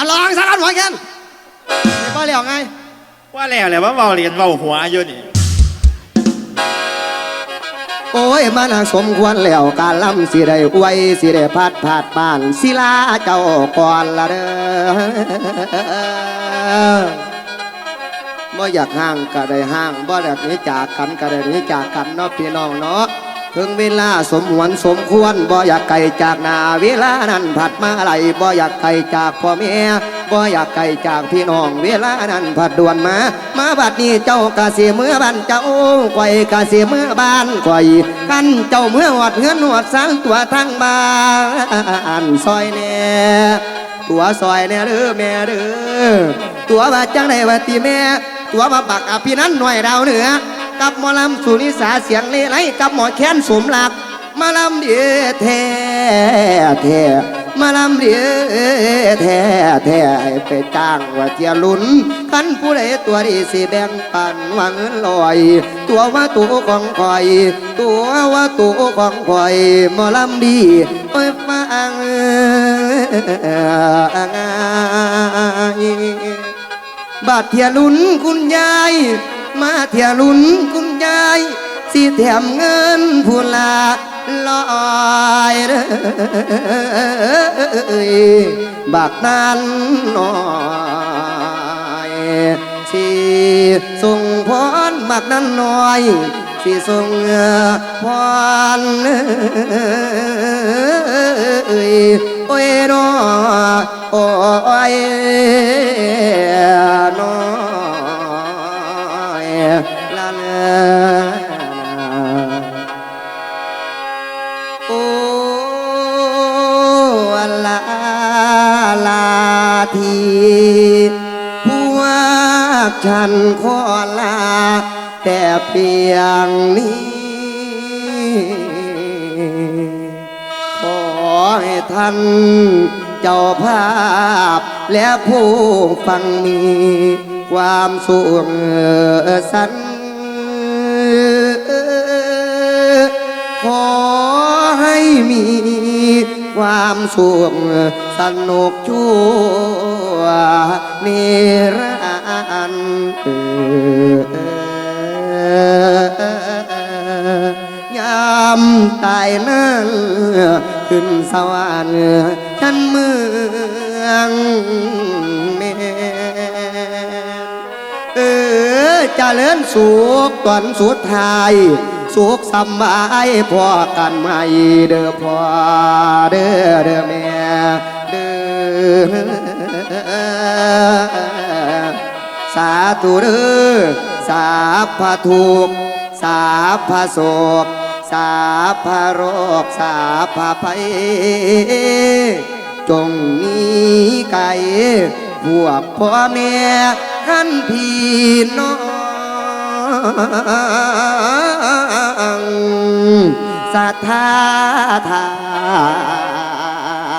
อะลองสักอันหัวแกันไม่ป้าเหลียวไงว่าแล้วแหละว่าเบาเรียนเบาหัวอยู่นี่โอ้ยมันหักสมควรแล้วการล่ำสิได้อวยสิได้พัดผาดบ้านศิลาเจ้าก่อนละเด้อบ่อยากห่างก็ได้ห่างบ่อยากหนี้จากกันก็ได้หนี้จากกันเนาะพี่น้องเนาะ ถึงเวลาสมหวนสมควรบ่อยากไกลจากนาเวลานั้นผัดมาไหลบ่อยากไกลจากพ่อแม่บ่อยากไกลจากพี่น้องเวลานั้นผัดด่วนมา มาบัดนี้เจ้ากะเสียเมื่อบ้านเจ้าก่อยกะเสียเมื่อบ้านก่อยกันเจ้าเมื่อหอดเฮือนหอดสันตัวทั้งบ้านซอยแน่ตัวซอยแน่เด้อแม่เด้อตัวว่าจังไดว่าตีแม่ ตัวมาบักอภินันหน่อยดาวเหนือ กับหมอลำสุนิสาเสียงเลไลกับหมอแค้นสมหลักมาลำเดียแท้แท้มาลำเดียแท้แท้ให้ไปจ้างว่าเจียลุนคันผู้ใดตัวดีสิแบ่งปันว่าเงินลอย ตัวว่าตัวของคอย ตัวว่าตัวของคอยหมอลำดีโอ้ยฟังบาดเทียลุนคุณยาย มาเทียลุนคุณยายสิแถมเงินผู้ลาลอยเด้อบากนั้นน้อยสิส่งพรบากนั้นน้อยสิส่งพรเอ้ยโอ้ยน้อโอ้ย โอ้ลาลาทีพวกฉันขอลา แต่เพียงนี้ ขอให้ท่านเจ้าภาพ และผู้ฟังมีความสุขสัน มีความสุขสนุกชั่วนิรันดร์ยามตายนั้นขึ้นสวรรค์ฉันเมืองเมเออจะเจริญสุขตอนสุดท้าย สุขสบายพอกันไหมเด้อพ่อเด้อเด้อแม่เด้อสาธุเด้อสาพะทุกสาพะโศกสาพะโรคสาพะภัยจงหนี้ไก่พวกพ่อแม่ขันพี่น้อง ศรัทธาทา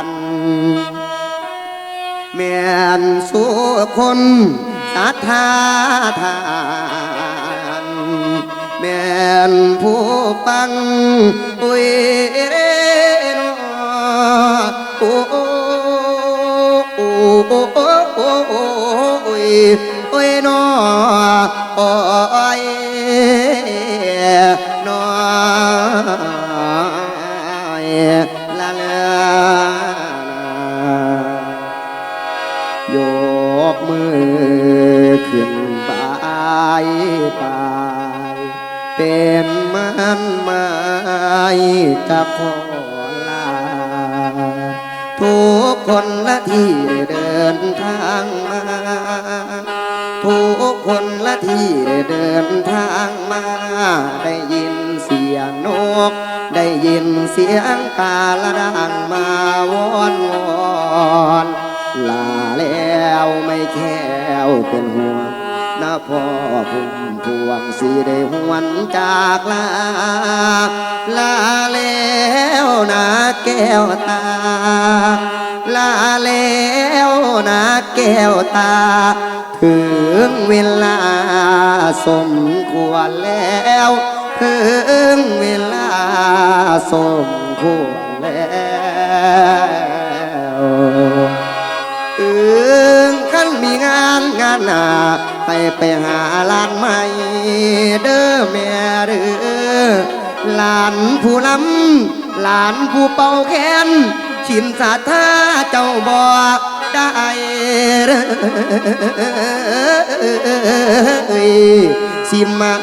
นแม่นสุคนศรัทธาทานแม่นผู้ฟังอุ้ยเนาะโอ้โอ้โอ้โอ้โอ้โอ้โอ้ยโอ้ยโอ้ย Yeah. ได้ยินเสียงนก ได้ยินเสียงกาละดังมาวอนวอนลาแล้วไม่แค่วเป็นห่วงนะพ่อพุ่มพวงสีได้หวนจากลา ลาแล้วนะแก้วตา ลาแล้วนะแก้วตา ถึงเวลา สมควรแล้วถึงเวลาสมควรแล้วเอองขันมีงานงานหนาไปไปหาลานใหม่เด้อแม่เด้อหลานผู้ลำหลานผู้เป่าแค้นชินสาธาเจ้าบอก สิมา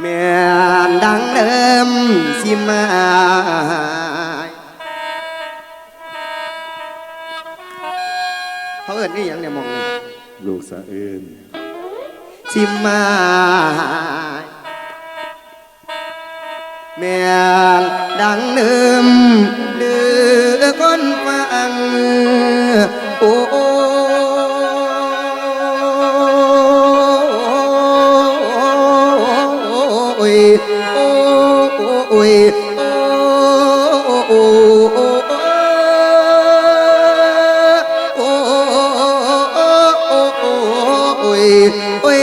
แม่นดังเดิมสิมาเขาเอิ้นนี่ยังเนี่ยมองลูกสะเอินสิมา mẹ đang nơm đưa con qua ăn ô, ô ôi ô ôi ôi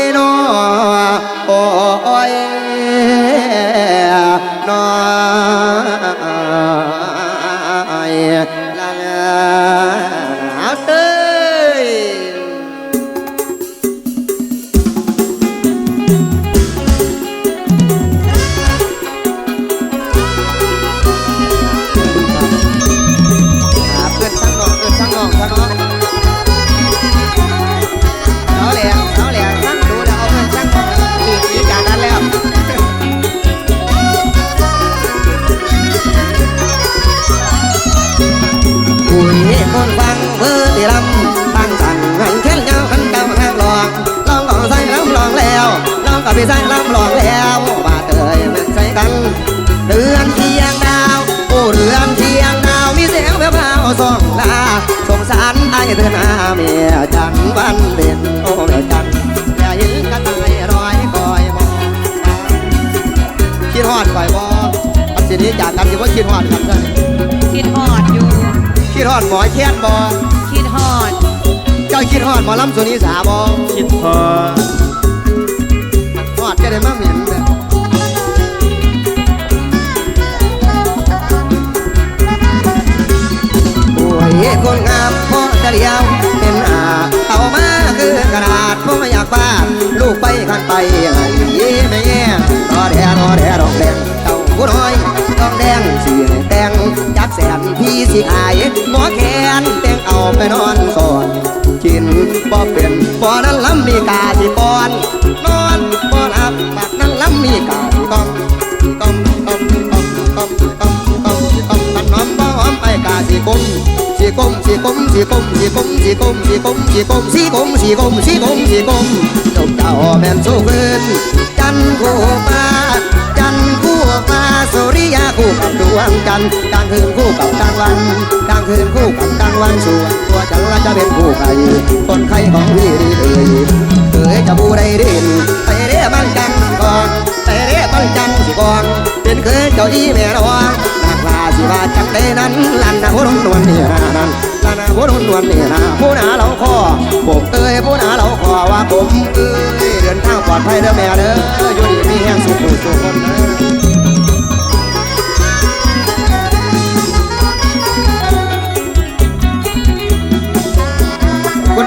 เธอหน้าเมียจันทร์วันเด่นโอ้เมียจันทร์อย่าหินกันตายรอยคอยมองคิดฮอดคอยมองอันสินี้จากกันที่ว่าคิดฮอดกันซะคิดฮอดอยู่ คิดฮอดหมอแค้นบอคิดฮอด เจ้าคิดฮอดหมอลำสุนีสาบอคิดพอฮอดจะได้มาเหม็น สิขายหมอแขนแต่งเอาไปนอนสอนกินบ่เป็นบ่นั้นลำมีกาสิปอน นอนบ่หลับปากนั้นลำมีกาสิกองกองกองกองกองกองกองกองมันน้อมบ่หอมไปกาสิกุมสีกลมสีกลมสีกลมสีกลมสีกลมสีกลมสีกลมสีกลมสีกลมสีกลมสีกลมจบเจ้าแม่นสู้คืนจันทร์คู่ฟ้าจันทร์คู่ฟ้า สุริยาคู่กับดวงจันทร์กลางคืนคู่กับกลางวันกลางคืนคู่กับกลางวันส่วนตัวฉันละจะเป็นคู่ใครคนใครของพี่ดีเลยเคยจะบูได้ดินไปเรียบันจังกองไปเรียบันจังสิกอง เป็นเคยเจ้าอีแม่ระวังนักลาสิว่าจังได้นั้นลันนะผู้นุ่นวลนี่นะนั้นลันนะผู้นุ่นวลนี่นะผู้หนาเราคอผมเอ้ยผู้หนาเราคอว่าผมเอ้ยเดินทางปลอดภัยเด้อแม่เด้ออยู่ดีมีแห่งสุขสุขคนเด้อ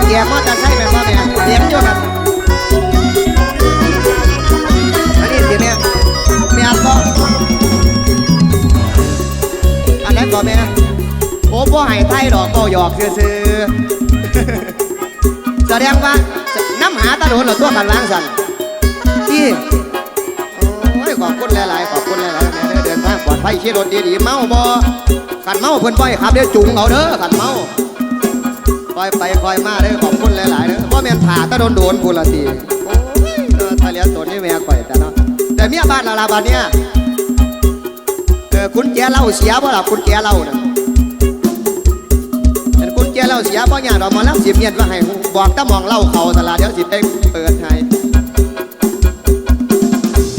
แก่มอจะใช่ไหมพ่อแม่เลี้ยงอยู่ครับอันนี้สิแม่แม่ก็อันนั้นก็แม่ผมบ่ให้ไทยดอกเบาหยอกซื่อๆแสดงว่าน้ำหาตาโดนหรอตัวกันล้างสันที่โอ้ยขอบคุณหลายๆขอบคุณหลายๆแม่เด้อเดินทางปลอดภัยขี่รถดีๆเมาบ่ขันเมาเพิ่นบ่อยครับเดี๋ยวจุงเอาเด้อขันเมา คอยไปคอยมาเด้อขอบคุณหลายๆเด้อบ่แม่นถ่าตาโดนโดนพุ่นละทีโอ้ยเออถ้าเลตัวนี้แม่ข่อยแต่เนาะแต่เมียบ้านละลาบัดเนี่ยเออคุณแจเหล่าเสียบ่ล่ะคุณแจเหล่าน่ะเป็นคุณแจเหล่าเสียบ่อย่างดอกหมาแล้วสิเมียนว่าให้บอกตะมองเหล่าเขาตลาดเดี๋ยวสิไปเปิดให้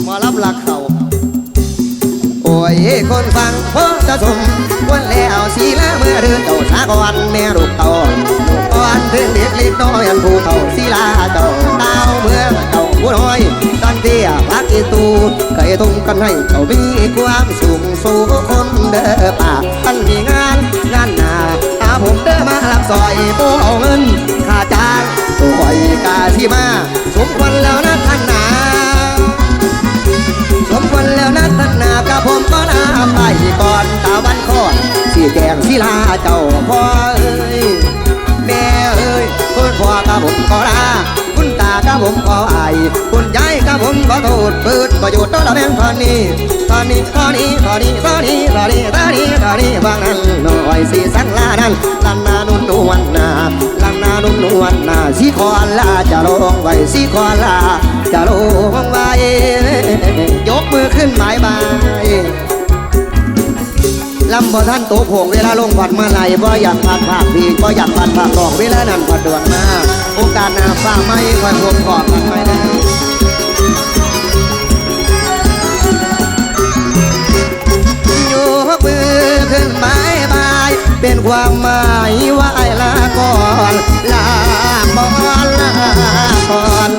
หมารับรักเขาโอ้ยคนฟังเพ่อจะสมวันแล้วสีละเมื่อเดือนเจ้าสากอนแม่ลูกเต่า กก่อนถึงเด็กเล็กน้อยอันผู้เฒ่าสีลาเจ้าเต้าเมื่อเจ้าผู้น้อยตอนเตี้ยพักอีตูเคยทุ่งกันให้เจ้ามีความสูงสู่คนเด้อป่าท่านมีงานงานหนาเอาผมเดินมาลำซอยโบเอาเงินค่าจ้างตัวไอกาที่มาสมควรแล้วนะท่านนาสมควรแล้วนะท่านนากับผมก็ลาไปก่อนตาวันคอนสีแดงสีลาเจ้าพ่อเอ้ย คุณพ่อกับผมก็ลาคุณตากับผมก็อายคุณยายกับผมก็โทษเปิดประโยชน์ตัวละแม่งตอนนี้ตอนนี้ตอนนี้ตอนนี้ตอนนี้ตอนนี้ตอนนี้ตอนนี้บางนั้นหน่อยสีสังลานั้นลันนานุ่นนวลนาลันนานุ่นนวลนาสีคอลาจะลงไว้สีคอลาจะลงไว้ยกมือขึ้นหมายบาย ลำบ่ท่านโตโผงเวลาลงผัดมาไหลบ่อยากผัดผักพีบ่อยากผัดผักหลอกเวลานั้นผัดด่วนมาโอกาสหน้าฟ้าไม่คอยพบกอดกันไม่ได้ยกมือขึ้นหมายบายเป็นความหมายว่าไอ้ลาก่อนลาก่อนลาก่อน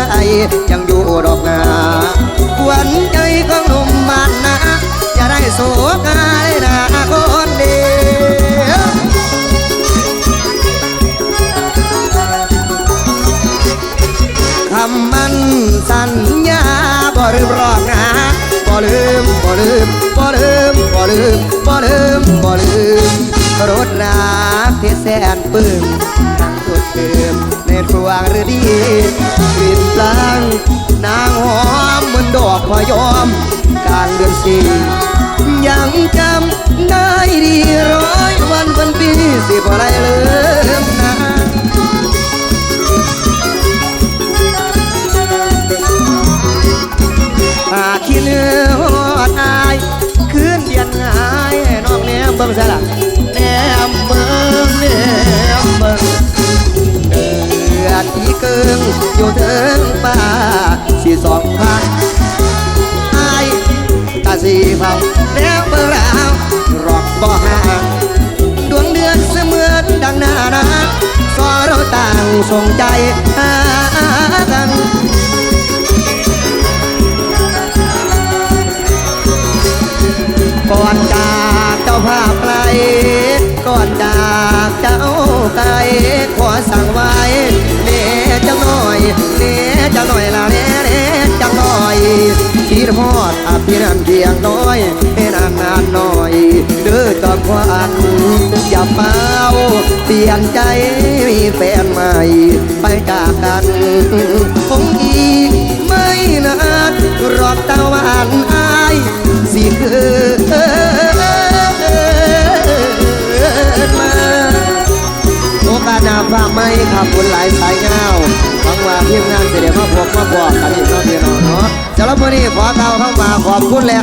ยังอยู่ดอกนาหวันใจของหนุ่มมา หรือดีกลิ่นปลางนางหอมเหมือนดอกพยอมกลางเดือนสี่ยังจำได้ดีร้อยวันพันปีสิบอะไรเลืมนะหากขี้เลือหอดอาย คืนเดียนหายน้องแนมเบิ่งซะละ อยู่เทิงป่าสี่สองพันอายตาสีเผาแนมเบิ่งแล้วรอกบ่ห่างดวงเดือนเสมือนดังหน้านาสอเราต่างส่งใจหากันก่อนจากเจ้าภาพไกล ก่อนจากเจ้าไกลขอสั่งไว้เน่จังหน่อยเน่จังหน่อยละเน่เน่จังหน่อยคิดฮอดอภิรันเพียงน้อยให้นานนานหน่อยเด้อจอมควันอย่าเป้าเปลี่ยนใจมีแฟนใหม่ ไปจากกันคงอีกไม่นานรอบตะวันอา mulher